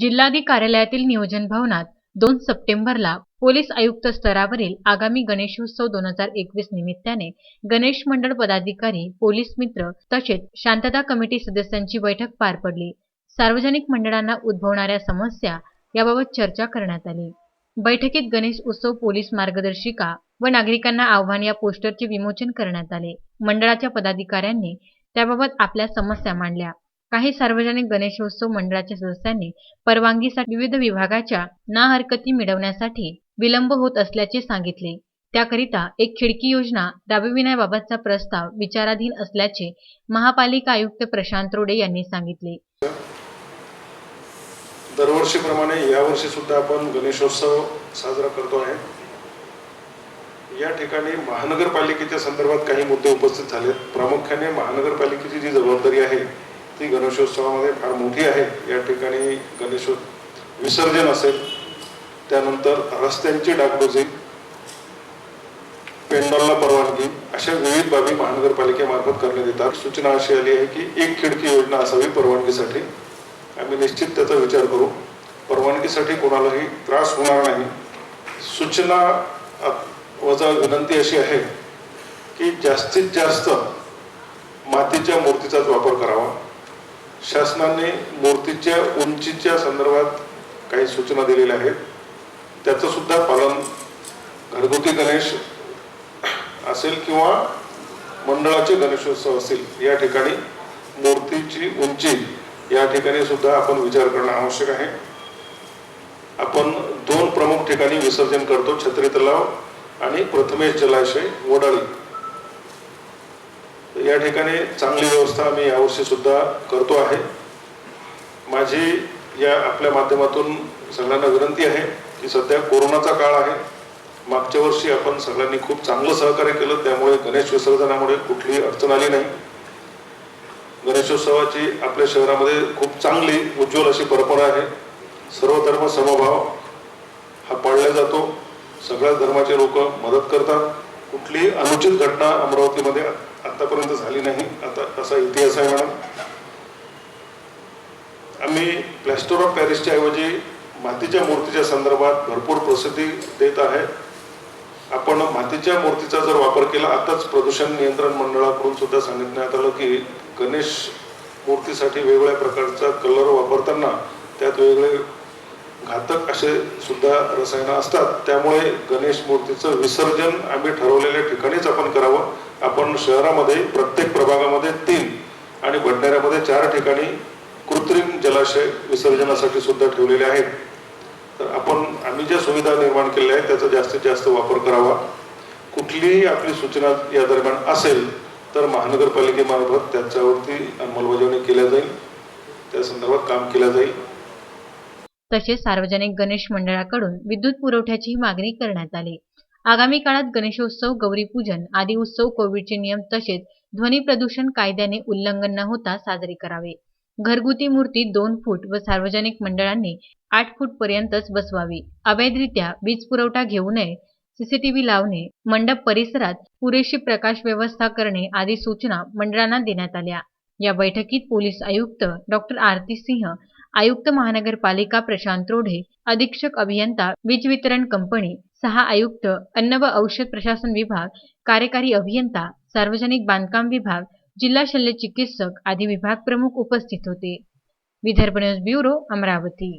जिल्हाधिकारी कार्यालयातील नियोजन भवनात दोन सप्टेंबरला पोलीस आयुक्त स्तरावरील आगामी गणेशोत्सव दोन हजार एकवीस निमित्ताने गणेश मंडळ पदाधिकारी पोलीस मित्र तसेच शांतता कमिटी सदस्यांची बैठक पार पडली. सार्वजनिक मंडळांना उद्भवणाऱ्या समस्या याबाबत चर्चा करण्यात आली. बैठकीत गणेश उत्सव पोलीस मार्गदर्शिका व नागरिकांना आव्हान या पोस्टरचे विमोचन करण्यात आले. मंडळाच्या पदाधिकाऱ्यांनी त्याबाबत आपल्या समस्या मांडल्या. काही सार्वजनिक गणेशोत्सव मंडळाच्या सदस्यांनी परवानगीसाठी विविध विभागाच्या ना हरकती मिळवण्यासाठी विलंब होत असल्याचे सांगितले. त्याकरिता एक खिडकी योजना राबविण्याबाबतचा प्रस्ताव विचाराधीन असल्याचे महापालिका आयुक्त प्रशांत रोडे यांनी सांगितले. दरवर्षीप्रमाणे यावर्षी सुद्धा आपण गणेशोत्सव साजरा करतो आहे. या ठिकाणी महानगरपालिकेच्या संदर्भात काही मुद्दे उपस्थित झालेत प्रामुख्याने महानगरपालिकेची जी जबाबदारी आहे ती गणेशोत्सवामध्ये फार मोठी आहे. या ठिकाणी गणेशो विसर्जन असेल. त्यानंतर रस्त्यांची डागडुजी पेंडॉलला परवानगी अशा विविध बाबी महानगरपालिकेमार्फत करण्यात येतात. सूचना अशी आली आहे की एक खिडकी योजना असावी परवानगीसाठी. आम्ही निश्चित त्याचा विचार करू. परवानगीसाठी कोणालाही त्रास होणार नाही. सूचना वजा विनंती अशी आहे की जास्तीत जास्त मातीच्या मूर्तीचाच वापर करावा. शासनाने मूर्तीच्या उंचीच्या संदर्भात काही सूचना दिलेल्या आहेत. त्याचं सुद्धा पालन घरगुती गणेश असेल किंवा मंडळाचे गणेशोत्सव असतील या ठिकाणी मूर्तीची उंची या ठिकाणी सुद्धा आपण विचार करणं आवश्यक आहे. आपण दोन प्रमुख ठिकाणी विसर्जन करतो छत्री तलाव आणि प्रथमेश जलाशय वडाळी. या ठिकाणी चांगली व्यवस्था आम्ही यावर्षी सुद्धा करतो आहे. माझी या आपल्या माध्यमातून सगळ्यांना विनंती आहे की सध्या कोरोनाचा काळ आहे. मागच्या वर्षी आपण सगळ्यांनी खूप चांगलं सहकार्य केलं त्यामुळे गणेश विसर्जनामुळे कुठलीही अडचण आली नाही. गणेशोत्सवाची आपल्या शहरामध्ये खूप चांगली उज्ज्वल अशी परंपरा आहे. सर्व धर्म समभाव हा पाळला जातो. सगळ्या धर्माचे लोक मदत करतात. कुठलीही अनुचित घटना अमरावतीमध्ये आतापर्यंत झाली नाही. आता असा इतिहास आहे मॅडम आम्ही प्लॅस्टर ऑफ पॅरिसच्या ऐवजी मातीच्या मूर्तीच्या संदर्भात भरपूर प्रसिद्धी देत आहे. आपण मातीच्या मूर्तीचा जर वापर केला आताच प्रदूषण नियंत्रण मंडळाकडून सुद्धा सांगितण्यात आलं की गणेश मूर्तीसाठी वेगवेगळ्या प्रकारचा कलर वापरताना त्यात वेगळे घातक असे सुद्धा रसायनं असतात. त्यामुळे गणेश मूर्तीचं विसर्जन आम्ही ठरवलेल्या ठिकाणीच आपण करावं. आपण शहरामध्ये प्रत्येक प्रभागामध्ये तीन आणि भंडाऱ्यामध्ये चार ठिकाणी कृत्रिम जलाशय विसर्जनासाठी सुद्धा ठेवलेले आहेत. तर आपण आम्ही ज्या सुविधा निर्माण केलेल्या आहेत त्याचा जास्तीत जास्त वापर करावा. कुठलीही आपली सूचना या दरम्यान असेल तर महानगरपालिकेमार्फत त्याच्यावरती अंमलबजावणी केल्या जाईल. त्या संदर्भात काम केलं जाईल. तसेच सार्वजनिक गणेश मंडळाकडून विद्युत पुरवठ्याची मागणी करण्यात आली. आगामी काळात गणेशोत्सव गौरीपूजन आदी उत्सव कोविडचे नियम तसेच ध्वनी प्रदूषण कायद्याने उल्लंघन न होता साजरे करावे. घरगुती मूर्ती दोन फूट व सार्वजनिक मंडळांनी आठ फूट पर्यंतच बसवावी. अवैधरित्या वीज पुरवठा घेऊ नये सीसीटीव्ही लावणे मंडप परिसरात पुरेशी प्रकाश व्यवस्था करणे आदी सूचना मंडळांना देण्यात आल्या. या बैठकीत पोलीस आयुक्त डॉक्टर आरती सिंह आयुक्त महानगरपालिका प्रशांत रोढे अधीक्षक अभियंता वीज वितरण कंपनी सहा आयुक्त अन्न व औषध प्रशासन विभाग कार्यकारी अभियंता सार्वजनिक बांधकाम विभाग जिल्हा शल्य चिकित्सक आदी विभाग प्रमुख उपस्थित होते. Vidarbha news bureau Amravati.